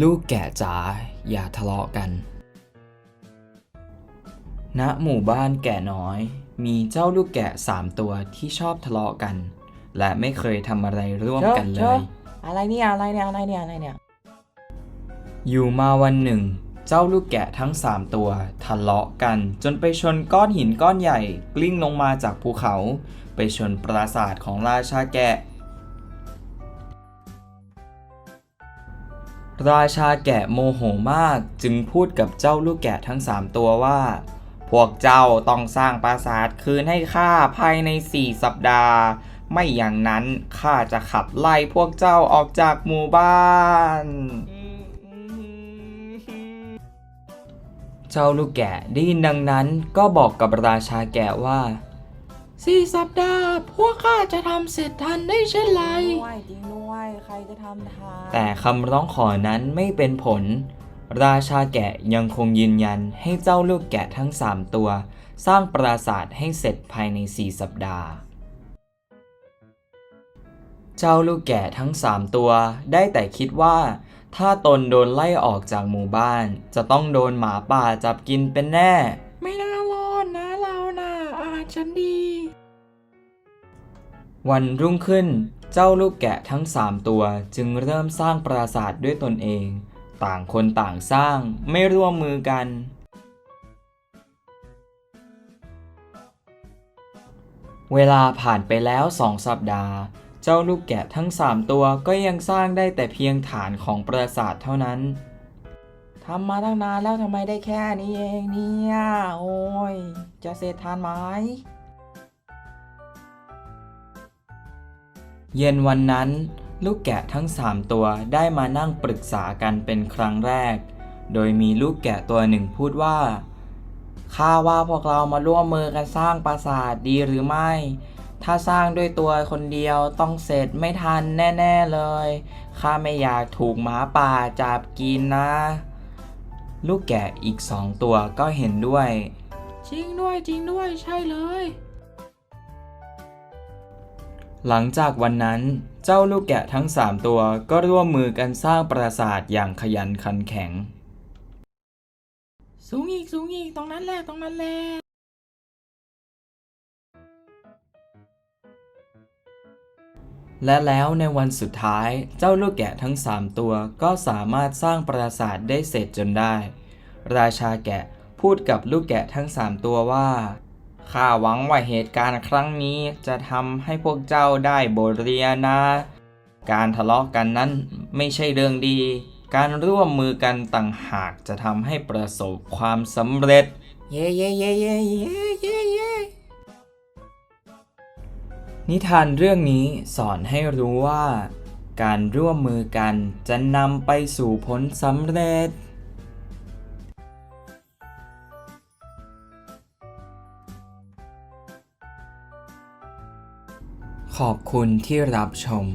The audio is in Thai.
ลูกแกะจ๋าอย่าทะเลาะกัน ณ หมู่บ้านแก่น้อย มีเจ้าลูกแกะสามตัวที่ชอบทะเลาะกัน และไม่เคยทำอะไรร่วมกันเลชอยอะไรเนี่ยอะไรเนี่ยอะไรเนี่ยอะไรเนี่ย อยู่มาวันหนึ่ง เจ้าลูกแกะทั้งสามตัวทะเลาะกัน จนไปชนก้อนหินก้อนใหญ่ กลิ้งลงมาจากภูเขา ไปชนปราสาทของราชาแกะ ราชาแกะโมโหมากจึงพูดกับเจ้าลูกแกะทั้งสามตัวว่า พวกเจ้าต้องสร้างปราสาทคืนให้ข้าภายในสี่สัปดาห์ ไม่อย่างนั้นข้าจะขับไล่พวกเจ้าออกจากหมู่บ้าน เจ้าลูกแกะได้ยินดังนั้นก็บอกกับราชาแกะว่า สี่สัปดาห์ พวกข้าจะทำเสร็จทันได้เช่นไร ด้วยจริงด้วยใครจะทำทันแต่คำร้องขอนั้นไม่เป็นผล ราชาแกะยังคงยืนยันให้เจ้าลูกแกะทั้งสามตัว สร้างปราสาทให้เสร็จภายในสี่สัปดาห์ เจ้าลูกแกะทั้งสามตัวได้แต่คิดว่า ถ้าตนโดนไล่ออกจากหมู่บ้าน จะต้องโดนหมาป่าจับกินเป็นแน่ วันรุ่งขึ้นเจ้าลูกแกะทั้งสามตัวจึงเริ่มสร้างปราสาทด้วยตนเอง ต่างคนต่างสร้างไม่ร่วมมือกัน เวลาผ่านไปแล้วสองสัปดาห์ เจ้าลูกแกะทั้งสามตัวก็ยังสร้างได้แต่เพียงฐานของปราสาทเท่านั้นทำมาตั้งนานแล้วทำไมได้แค่นี้เองเนี่ย โอ้ย จะเสร็จทันไหม เย็นวันนั้น ลูกแกะทั้งสามตัวได้มานั่งปรึกษากันเป็นครั้งแรก โดยมีลูกแกะตัวหนึ่งพูดว่าข้าว่าพวกเรามาร่วมมือกันสร้างปราสาทดีหรือไม่ ถ้าสร้างด้วยตัวคนเดียวต้องเสร็จไม่ทันแน่ ๆเลย ข้าไม่อยากถูกหมาป่าจับกินนะ ลูกแกะอีกสองตัวก็เห็นด้วย จริงด้วยจริงด้วยใช่เลย หลังจากวันนั้นเจ้าลูกแกะทั้งสามตัวก็ร่วมมือกันสร้างปราสาทอย่างขยันขันแข็ง สูงอีกสูงอีกตรงนั้นแหละตรงนั้นแหละและแล้วในวันสุดท้ายเจ้าลูกแกะทั้งสามตัวก็สามารถสร้างปราสาทได้เสร็จจนได้ ราชาแกะพูดกับลูกแกะทั้งสามตัวว่า ข้าหวังว่าเหตุการณ์ครั้งนี้จะทำให้พวกเจ้าได้บทเรียนนะ การทะเลาะกันนั้นไม่ใช่เรื่องดี การร่วมมือกันต่างหากจะทำให้ประสบความสำเร็จ เย่เย่เย่เย่เย่เย่เย่นิทานเรื่องนี้สอนให้รู้ว่า การร่วมมือกันจะนำไปสู่ผลสำเร็จ อบคุณที่รับชม